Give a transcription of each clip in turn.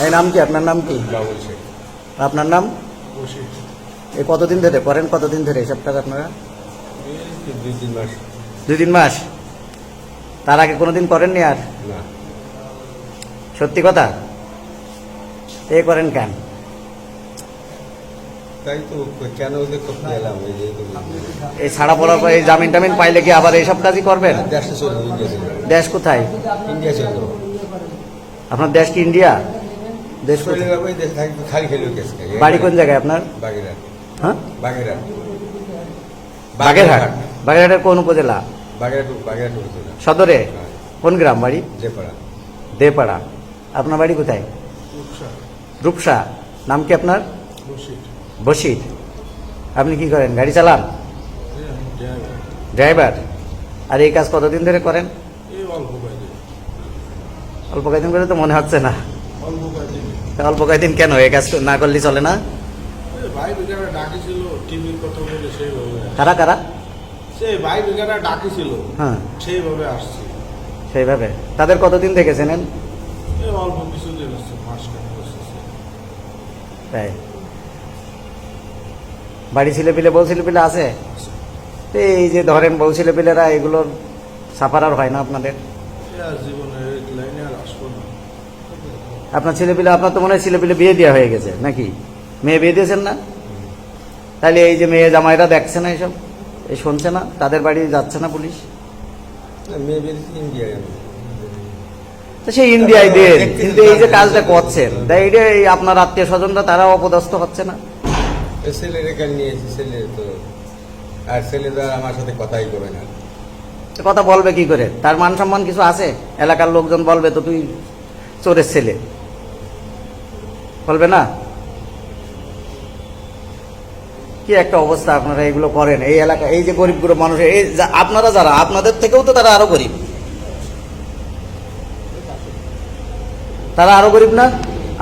এই নাম কি? আপনার নাম কি? বাবুল শেখ। আপনার নাম? এই কতদিন ধরে করেন? কতদিন ধরে এসব কাজ আপনারা? দুই তিন মাস। দুই তিন মাস। তার আগে কোনোদিন করেননি আর? না। সত্যি কথা? এ করেন কেন? তাই তো কেন এই ছাড়া পড়ার পর এই জামিন টামিন পাইলে কি আবার এইসব কাজই করবেন? দেশ কোথায়? ইন্ডিয়া আপনার দেশ কি ইন্ডিয়া? দেশ বাড়ি কোন জায়গায় আপনার? হ্যাঁ? বাগেরহাট। বাগেরহাট? বাগেরহাটের কোন উপজেলা? সদরে? কোন গ্রাম বাড়ি? দেপাড়া আপনার বাড়ি কোথায়? রূপসা। নাম কি আপনার? বসির। আপনি কি করেন? গাড়ি চালান? ড্রাইভার। আর এই কাজ কতদিন ধরে করেন? অল্প কয়েকদিন। অল্প কয়েকদিন করে তো মনে হচ্ছে না। অল্প কয়েকদিন কেন? এই কাজ না করলে চলে না? কারা কারা? হ্যাঁ। সেইভাবে আসছি। সেইভাবে। তাদের কতদিন থেকে চেনেন অল্প কিছুদিন তাই। বাড়ি ছেলে পিলে বউ ছেলে পিলে আছে। এই যে ধরেন বউ ছেলে পিলেরা এগুলোর সাফার আর হয় না আপনাদের? জীবনে এই লাইনে আর আসব না আপনার ছেলে পিলে আপনার তো মনে হয় ছেলে পিলে বিয়ে দেওয়া হয়ে গেছে নাকি? মেয়ে বিয়ে দিয়েছেন না? তাহলে এই যে মেয়ে জামাইরা দেখছে না এসব? এই শুনছে না? তাদের বাড়ি যাচ্ছে না পুলিশ? তো সেই ইন্ডিয়ায় দেন। কিন্তু এই যে কাজটা করছেন তাই এটা এই আপনার আত্মীয় স্বজনরা তারা অপদস্থ হচ্ছে না? নিয়ে এসেছি ছেলে তো। আর ছেলে তো আমার সাথে কথাই করবে না। কথা বলবে কি করে? তার মান সম্মান কিছু আছে? এলাকার লোকজন বলবে তো তুই চোরের ছেলে। বলবে না? কি একটা অবস্থা আপনারা এগুলো করেন? এই এলাকা, এই যে গরিবগুলো মানুষ, এই আপনারা যারা, আপনাদের থেকেও তো তারা আরও গরিব। তারা আরও গরিব না?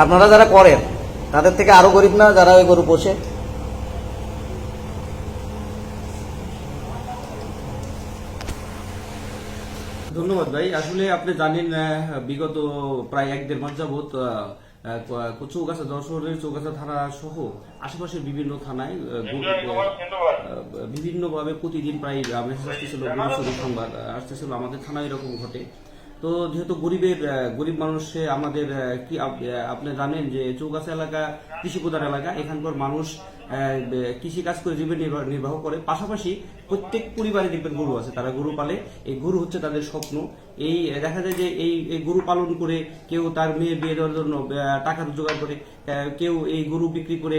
আপনারা যারা করেন, তাদের থেকে আরও গরিব না যারা ওই গরু পোষে? ধন্যবাদ ভাই। আসলে আপনি জানেন বিগত প্রায় এক দেড় মাস যাবৎ চৌগাছা যশোরের চৌগাছা থানা সহ আশেপাশের বিভিন্ন থানায় বিভিন্নভাবে প্রতিদিন প্রায় মেসেজ আসতেছিল সংবাদ আসতেছিল আমাদের থানায় এরকম ঘটে। তো যেহেতু গরিবের গরিব মানুষে আমাদের কি আপনি জানেন যে চৌগাছা এলাকা কৃষি প্রধান এলাকা এখানকার মানুষ কৃষি কাজ করে জীবন নির্বাহ করে। পাশাপাশি প্রত্যেক পরিবারে দেখবেন গরু আছে, তারা গরু পালে। এই গরু হচ্ছে তাদের স্বপ্ন। এই দেখা যায় যে এই গরু পালন করে কেউ তার মেয়ে বিয়ে দেওয়ার জন্য টাকা রোজগার করে। কেউ এই গরু বিক্রি করে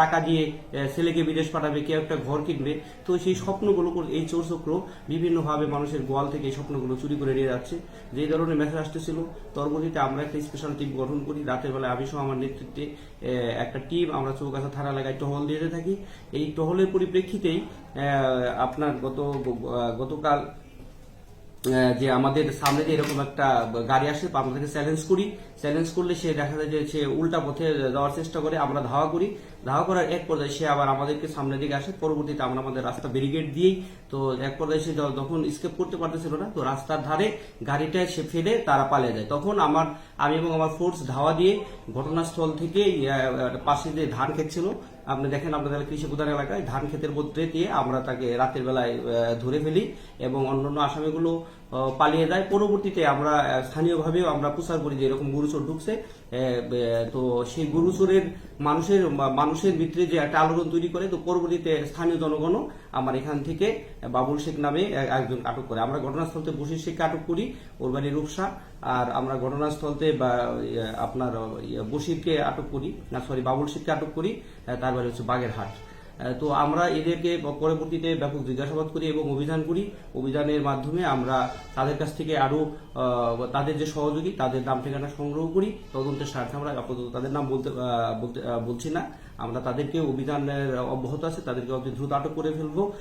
টাকা দিয়ে ছেলেকে বিদেশ পাঠাবে, কেউ একটা ঘর কিনবে। তো সেই স্বপ্নগুলো এই চোর চক্র বিভিন্নভাবে মানুষের গোয়াল থেকে এই স্বপ্নগুলো চুরি করে নিয়ে যাচ্ছে। যে ধরনের মেসেজ আসতেছিল, পরবর্তীতে আমরা একটা স্পেশাল টিম গঠন করি। রাতের বেলায় আমি সহ আমার নেতৃত্বে একটা টিম আমরা চোখ চৌকাছা থানা এলাকায় টহল। দিতে থাকি, এই টহলের পরিপ্রেক্ষিতেই আপনার গত গতকাল যে আমাদের সামনে যে এরকম একটা গাড়ি আসে আমরা তাকে চ্যালেঞ্জ করি। চ্যালেঞ্জ করলে সে দেখা যায় যে সে উল্টা পথে যাওয়ার চেষ্টা করে, আমরা ধাওয়া করি। ধাওয়া করার এক পর্যায়ে সে আবার আমাদেরকে সামনের দিকে আসে। পরবর্তীতে আমরা আমাদের রাস্তা ব্যারিকেড দিয়েই, তো এক পর্যায়ে সে যখন স্কেপ করতে পারতেছিল না, তো রাস্তার ধারে গাড়িটা সে ফেলে তারা পালিয়ে যায়। তখন আমার, আমি এবং আমার ফোর্স ধাওয়া দিয়ে ঘটনাস্থল থেকে পাশে যে ধান ক্ষেত ছিল আপনি দেখেন আপনাদের কৃষি প্রধান এলাকায় ধান ক্ষেতের মধ্যে দিয়ে আমরা তাকে রাতের বেলায় ধরে ফেলি এবং অন্যান্য আসামিগুলো পালিয়ে যায়। পরবর্তীতে আমরা স্থানীয়ভাবেও আমরা প্রচার করি যে এরকম গরুচোর ঢুকছে। তো সেই গরুচোরের মানুষের মানুষের ভিতরে যে একটা আলোড়ন তৈরি করে তো পরবর্তীতে স্থানীয় জনগণও আমার এখান থেকে বাবুল শেখ নামে একজন আটক করে। আমরা ঘটনাস্থলতে বসির শেখকে আটক করি ওর বাড়ি রূপসা। আর আমরা ঘটনাস্থলতে ইয়ে, আপনার ইয়ে, বসিরকে আটক করি না সরি বাবুল শেখকে আটক করি আহ, তার বাড়ি হচ্ছে বাগেরহাট। তো আমরা এদেরকে পরবর্তীতে ব্যাপক জিজ্ঞাসাবাদ করি এবং অভিযান করি। অভিযানের মাধ্যমে আমরা তাদের কাছ থেকে আরও আহ, তাদের যে সহযোগী তাদের নাম ঠিকানা সংগ্রহ করি। তদন্তের স্বার্থে আমরা আপাতত তাদের নাম বলতে বলতে বলছি না। আমরা তাদেরকে অভিযানের অব্যাহত আছে, তাদেরকে অতি দ্রুত আটক করে ফেলব।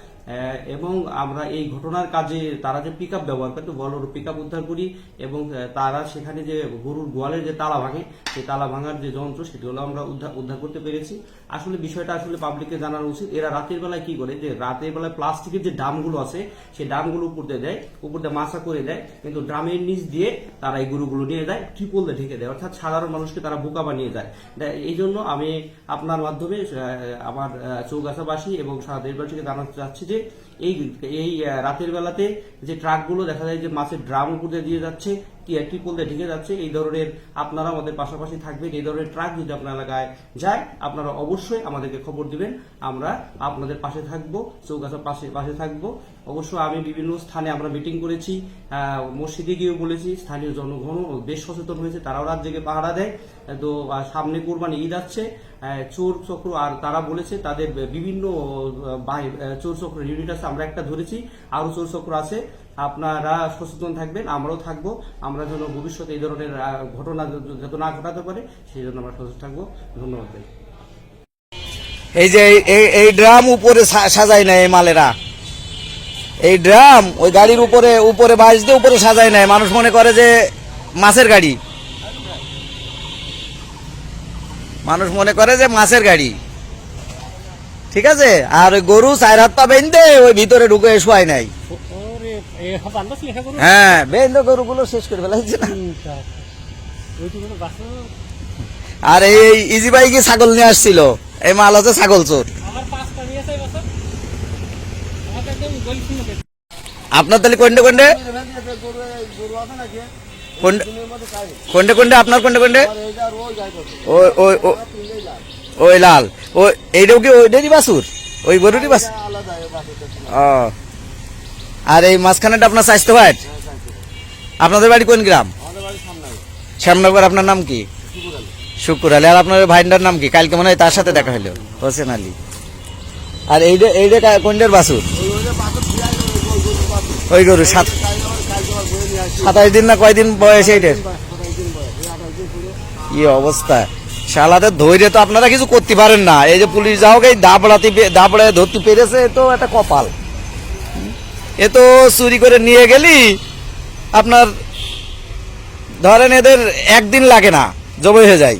এবং আমরা এই ঘটনার কাজে, তারা যে পিক ব্যবহার করে বড় পিক উদ্ধার করি এবং তারা সেখানে যে গরুর গোয়ালের যে তালা ভাঙে, সেই তালা ভাঙার যে যন্ত্র, সেটি সেটিগুলো আমরা উদ্ধার উদ্ধার করতে পেরেছি। আসলে বিষয়টা আসলে পাবলিককে জানানো উচিত। এরা রাতের বেলায় কি করে, যে রাতের বেলায় প্লাস্টিকের যে ড্রামগুলো আছে, সেই ড্রামগুলো উপর দিয়ে দেয়, উপর দিয়ে মাছা করে দেয়, কিন্তু ড্রামের নিচ দিয়ে তারা এই গরুগুলো নিয়ে যায় ট্রিপল দিয়ে ঢেকে দেয়। অর্থাৎ সাধারণ মানুষকে তারা বোকা বানিয়ে দে- এই জন্য আমি আপনার মাধ্যমে আমার চৌগাছাবাসী এবং সারা দেশবাসীকে জানাতে চাচ্ছি যে এই এই রাতের বেলাতে যে ট্রাকগুলো দেখা যায় যে মাছের ড্রাম উপর দিয়ে যাচ্ছে ট্রিপল দিয়ে ঢেকে যাচ্ছে। এই ধরনের আপনারা আমাদের পাশাপাশি থাকবেন। এই ধরনের ট্রাক যদি আপনার এলাকায় যায়, আপনারা অবশ্যই আমাদেরকে খবর দিবেন। আমরা আপনাদের পাশে থাকব চৌগাছার পাশে পাশে থাকব। অবশ্য আমি বিভিন্ন স্থানে আমরা মিটিং করেছি মসজিদে গিয়েও বলেছি, স্থানীয় জনগণ বেশ সচেতন হয়েছে, তারাও রাত জেগে পাহারা দেয়। তো সামনে কোরবানি ঈদ আসছে চোর চক্র আর তারা বলেছে তাদের বিভিন্ন চোর চক্র ইউনিট আছে, আমরা একটা ধরেছি আরও চোর চক্র আছে। আপনারা সচেতন থাকবেন, আমরাও থাকব। আমরা যেন ভবিষ্যতে এই ধরনের ঘটনা যাতে না ঘটাতে পারে, সেই জন্য আমরা সচেতন থাকব। ধন্যবাদ ভাই। এই যে, এই- ড্রাম উপরে সাজায় না এই মালেরা। এই ড্রাম ওই গাড়ির উপরে উপরে বাঁশ দিয়ে উপরে সাজায় নেয় মানুষ মনে করে যে মাছের গাড়ি। মানুষ মনে করে যে মাছের গাড়ি। ঠিক আছে? আর গরু চার হাত পা বেঁধে ওই ভিতরে ঢুকে শোয়াই নাই। হ্যাঁ বেঁধে গরুগুলো শেষ করে ফেলাইছে আর এই ইজি বাইকে ছাগল নিয়ে আসছিল। এই মাল হচ্ছে ছাগল চোর। আপনার তাহলে কোনটে কোনটে? কোনটে- কোনটে আপনার কোনটে কোনটে? ওই ও- লাল। ওই এইটাও কি ওইটারই বাসুর ওই গরুরই বাসুর ও। আর এই মাঝখানেটা আপনার স্বাস্থ্য ভাট আপনাদের বাড়ি কোন গ্রাম? শ্যামনগর, আপনার নাম কি? শুকুর আলী আর আপনার ভাইন্ডার নাম কি? কালকে মনে হয় তার সাথে দেখা হলো হোসেন আলী। আর এইটা এইটা কোনটার বাসুর ওই গরু, সাত সাতাশ দিন না কয়দিন বয়স এইটার? কি অবস্থা? শালাদের ধৈর্য তো আপনারা কিছু করতে পারেন না। এই যে পুলিশ যাও এই দাবড়াতে দাবড়ায় ধরতে পেরেছে তো একটা কপাল। এ তো চুরি করে নিয়ে গেলি, আপনার ধরেন এদের একদিন লাগে না জবে হয়ে যায়।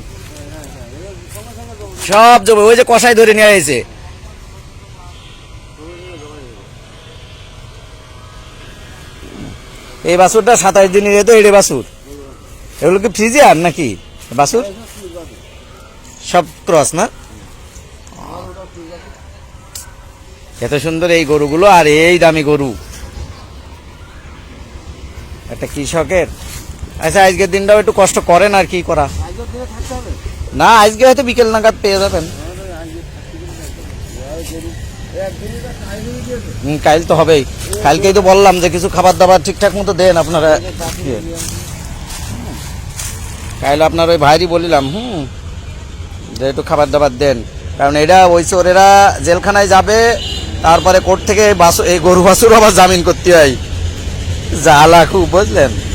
সব জবে ওই যে কষাই ধরে নিয়ে এসে এই বাছুরটা সাতাশ দিনের এ তো এড়ে বাছুর। এগুলো কি ফ্রিজিয়ার নাকি, বাছুর? সব ক্রস না? এত সুন্দর এই গরুগুলো আর এই দামি গরু। একটা কৃষকের। আচ্ছা আজকের দিনটাও একটু কষ্ট করেন আর কি করা। না, আজকে হয়তো বিকেল নাগাদ পেয়ে যাবেন। কাল তো হবেই। কালকেই তো বললাম যে কিছু খাবার দাবার ঠিকঠাক মতো দেন আপনারা। কাল আপনার ওই ভাইরই বলিলাম, হুম, যে একটু খাবার দাবার দেন। কারণ এটা ওই চোরেরা জেলখানায় যাবে, তারপরে কোর্ট থেকে বাসু, এই গরু বাছুর আবার জামিন করতে হয়। ઝાલ આખું ઊભો લે ને.